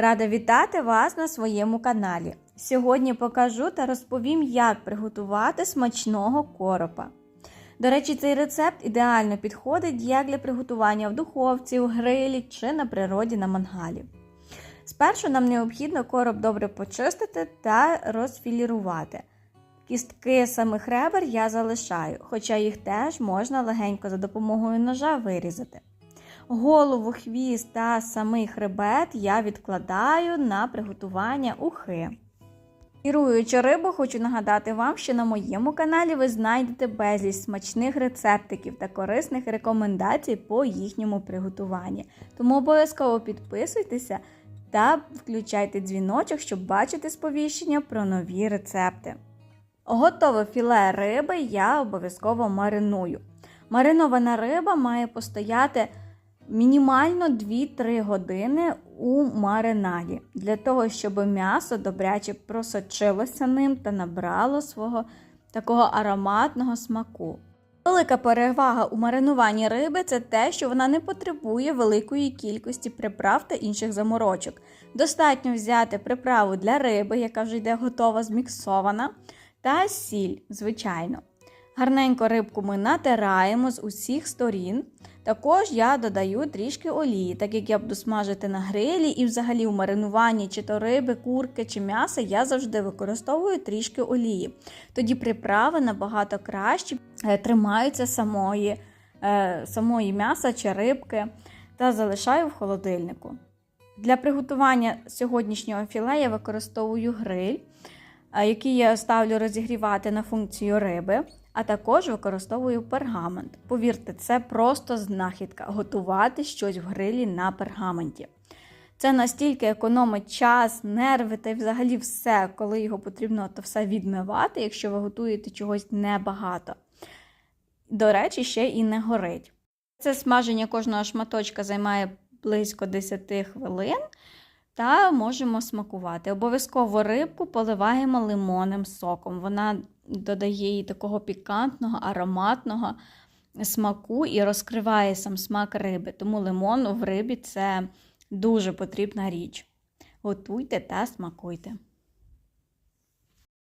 Рада вітати вас на своєму каналі. Сьогодні покажу та розповім, як приготувати смачного коропа. До речі, цей рецепт ідеально підходить як для приготування в духовці, в грилі чи на природі на мангалі. Спершу нам необхідно короб добре почистити та розфілірувати. Кістки самих ребер я залишаю, хоча їх теж можна легенько за допомогою ножа вирізати. Голову, хвіст та самий хребет я відкладаю на приготування ухи. Іруючи рибу, хочу нагадати вам, що на моєму каналі ви знайдете безліч смачних рецептиків та корисних рекомендацій по їхньому приготуванні. Тому обов'язково підписуйтеся та включайте дзвіночок, щоб бачити сповіщення про нові рецепти. Готове філе риби я обов'язково мариную. Маринована риба має постояти мінімально 2-3 години у маринаді, для того, щоб м'ясо добряче просочилося ним та набрало свого такого ароматного смаку. Велика перевага у маринуванні риби це те, що вона не потребує великої кількості приправ та інших заморочок. Достатньо взяти приправу для риби, яка вже йде готова зміксована, та сіль, звичайно. Гарненько рибку ми натираємо з усіх сторін. Також я додаю трішки олії, так як я буду смажити на грилі і взагалі у маринуванні чи то риби, курки чи м'яса я завжди використовую трішки олії. Тоді приправи набагато краще е, тримаються самої, е, самої м'яса чи рибки та залишаю в холодильнику. Для приготування сьогоднішнього філе я використовую гриль, е, який я ставлю розігрівати на функцію риби а також використовую пергамент. Повірте, це просто знахідка готувати щось в грилі на пергаменті. Це настільки економить час, нерви та й взагалі все, коли його потрібно то все відмивати, якщо ви готуєте чогось небагато. До речі, ще і не горить. Це смаження кожного шматочка займає близько 10 хвилин. Та можемо смакувати. Обов'язково рибку поливаємо лимонним соком. Вона додає їй такого пікантного, ароматного смаку і розкриває сам смак риби. Тому лимон в рибі це дуже потрібна річ. Готуйте та смакуйте.